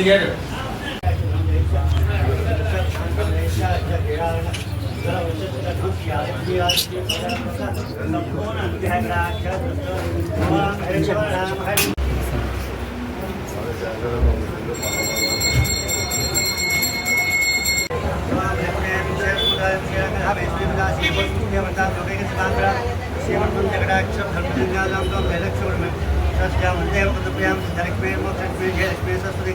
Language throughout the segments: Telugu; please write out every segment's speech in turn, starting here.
together. सेवन जगडाक्ष धर्मजंगालाम का भैरक्षण में सत्याम हृदय पद प्रियाम धरक में मोक्षक में जय लक्ष्मी सस्त्री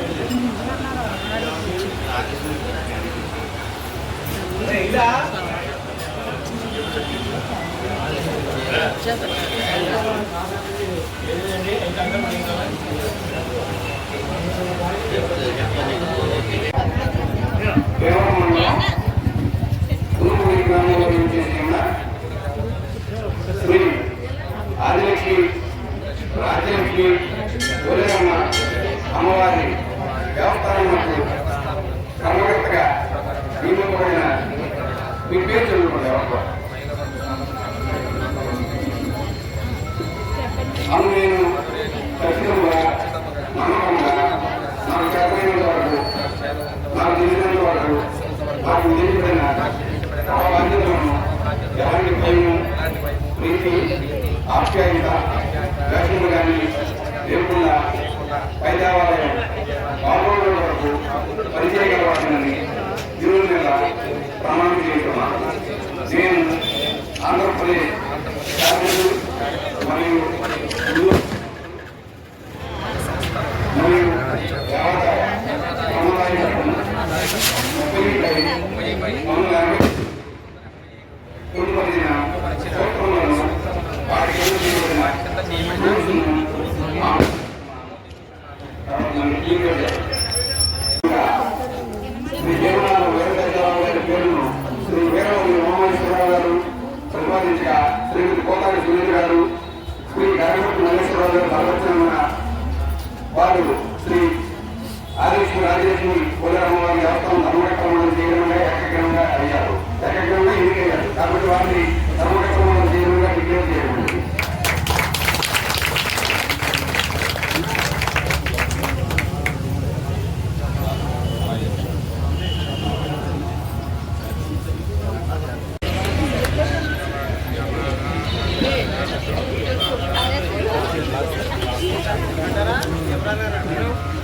ఆదిలక్ష్మి రాజ్యలక్ష్మి గోలేరమ్మ అమ్మవారి నాకు తెలియబడిన ఎలాంటి భయము ప్రీతి ఆప్యాయత వేషము కానీ లేకుండా పై దేవాలయం వరకు పనిచేయగలవాలని దేవుని మీద ప్రమాణం చేస్తున్నాను నేను ఆంధ్రప్రదేశ్ మరియు శ్రీమతి కోటారి సునీత గారు శ్రీ గరగట్టు మల్లేశ్వరరావు గారు బలవచ్చిన వారు శ్రీ ఆదేశ్వరి రాజలక్ష్మి కోలారమ్మ వారి దేవస్థానం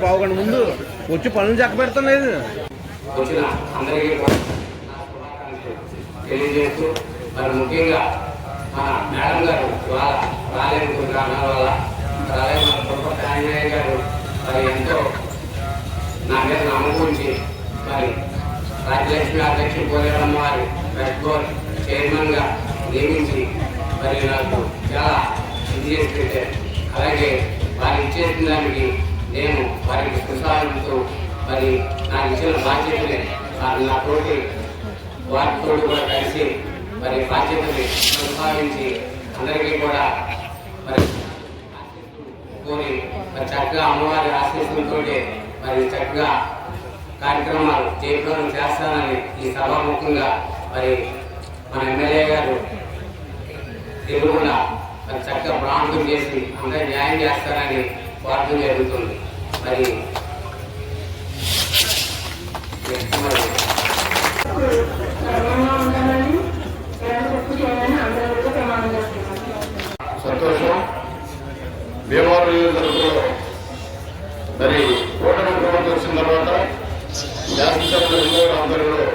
బాగుండి ముందు వచ్చి పనులు చక్క పెడతాం లేదు తెలియజేస్తూ మరి ముఖ్యంగా మన మేడం గారు ఇవాళ రాలేదు కొన్ని కారణాల వల్ల అలాగే మన పురపతి ఆంజనేయ గారు మరి ఎంతో నా మీద నమ్మకూర్చి మరి రాజ్యలక్ష్మి అధ్యక్షుడు పోలేరమ్మ వారు రెడ్ బోర్డ్ చైర్మన్ నియమించి మరి నాకు చాలా ఇది చేసి పెట్టారు అలాగే వారు ఇచ్చేసిన దానికి నేను వారికి కృషాలతో మరి నాకు ఇచ్చిన బాధ్యతని నా తోటి వారితో కూడా కలిసి మరి బాధ్యతని కొనసాగించి అందరికీ కూడా మరి కోరి మరి చక్కగా అమ్మవారి ఆశీస్సులతో మరి చక్కగా కార్యక్రమాలు జయప్రదం చేస్తానని ఈ సభాముఖంగా మరి మన ఎమ్మెల్యే గారు తెలుగున మరి చక్కగా ప్రాంతం చేసి అందరి న్యాయం చేస్తారని కోరడం జరుగుతుంది. మరి మరి సంతోషం. భీమవరం నియోజకవర్గంలో మరి ఓటమి ప్రభుత్వం వచ్చిన తర్వాత శాసనసభ ఎన్నికల ఆధ్వర్యంలో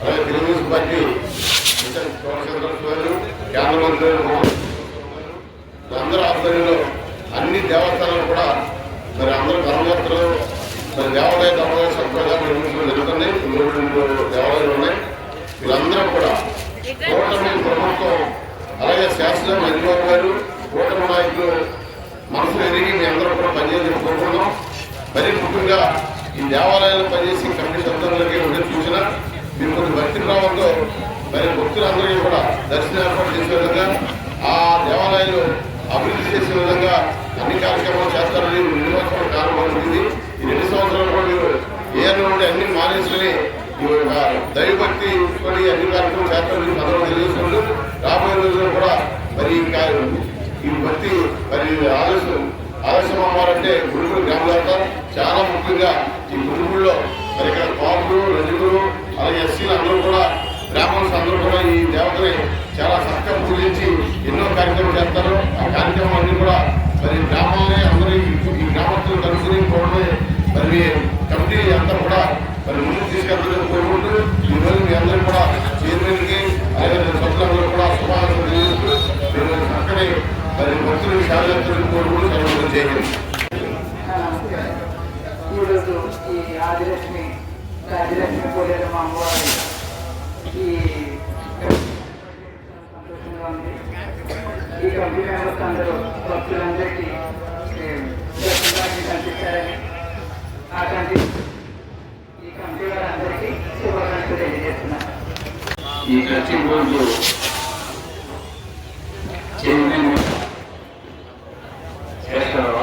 అలాగే తెలుగుదేశం పార్టీ మిషన్ గారు కేంద్ర మంత్రి అందరూ ఆధ్వర్యంలో అన్ని దేవస్థానాలు కూడా మరి అందరూ ధర్మయాత్రలు మరి దేవాలయ ధర్మదాయ సంప్రదాయాలు నిర్మించడం జరుగుతున్నాయి. మూడు దేవాలయాలు ఉన్నాయి. వీళ్ళందరూ కూడా ఓటమి ప్రభుత్వం శాసనం హరిబాబు గారు కూటమి నాయకులు మనసు ఎరిగి మీ అందరూ కూడా పనిచేయాలని కోరుకున్నాం మరి ముఖ్యంగా ఈ దేవాలయాలు పనిచేసి కమిటీ సభ్యులకి ఉండి చూసిన మీరు కొన్ని భక్తులు రావడంతో మరి భక్తులందరికీ కూడా దర్శనం ఏర్పాటు చేసే విధంగా ఆ దేవాలయాలు అభివృద్ధి చేసే విధంగా అన్ని కార్యక్రమాలు చేస్తారని రెండు సంవత్సరాల కాలం పడుతుంది ఈ రెండు సంవత్సరాలు కూడా మీరు ఏ నుండి అన్ని మానేసుకుని ఈ యొక్క దైవభక్తి కొని అన్ని కార్యక్రమాలు చేస్తారని అందరూ తెలియజేసుకుంటూ రాబోయే రోజుల్లో కూడా మరి ఈ కార్య- ఈ భక్తి మరి ఆలస్యం ఆలస్యం అవ్వాలంటే గురుగురు గ్రామాలంతా చాలా ముఖ్యంగా ఈ గురుగుల్లో మరి ఇక్కడ పాపులు రజకులు అలాగే ఎస్సీలు అందరూ కూడా బ్రాహ్మణులు అందరూ కూడా ఈ దేవతని చాలా చక్కగా పూజించి ఎన్నో కార్యక్రమాలు చేస్తారు. ఆ కార్యక్రమం అన్ని కూడా మరి గ్రామాలనే అందరూ ఈ- గ్రామస్తులు కలుసుకుని పోవడమే మరి కమిటీ అంతా కూడా ఈ చర్చి బోర్డు చైర్మన్ శేషరావు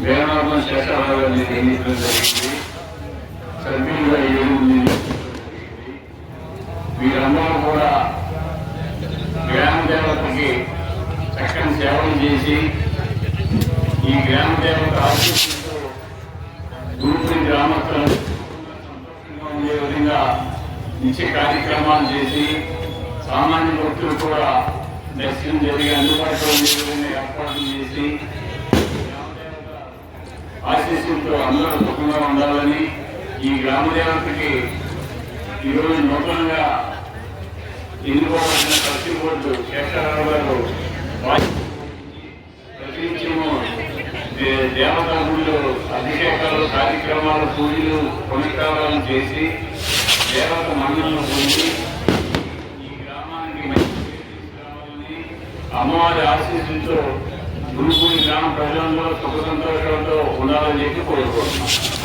వేణాభం శేషరావు గారిని నియమించడం జరిగింది సభ్యులుగా వీరందరూ కూడా గ్రామ దేవతకి చక్కని సేవలు చేసి ఈ గ్రామ దేవత ఆశీస్సులతో గురుపురి గ్రామస్తులను సంతోషంగా ఉండే విధంగా నిత్య కార్యక్రమాలు చేసి సామాన్య భక్తులు కూడా దర్శనం జరిగి అందుబాటులో ఉండే ఏర్పాట్లు చేసి ఆశీస్సులతో అందరూ సుఖంగా ఉండాలని ఈ గ్రామ దేవతకి ఈరోజు నూతనంగా ఎన్నుకోవాల్సిన ప్రతి బోర్డు శేఖరరావు గారు ప్రతినిత్యము దేవతా గుళ్ళు అభిషేకాలు కార్యక్రమాలు పూజలు పునస్కారాలు చేసి దేవత మండలను పొంది ఈ గ్రామానికి మంచి తీసుకురావాలని అమ్మవారి ఆశీస్సులతో గురుకుని గ్రామ ప్రజలందరూ సుఖ సంతోషాలతో ఉండాలని చెప్పి కోరుకుంటున్నాం.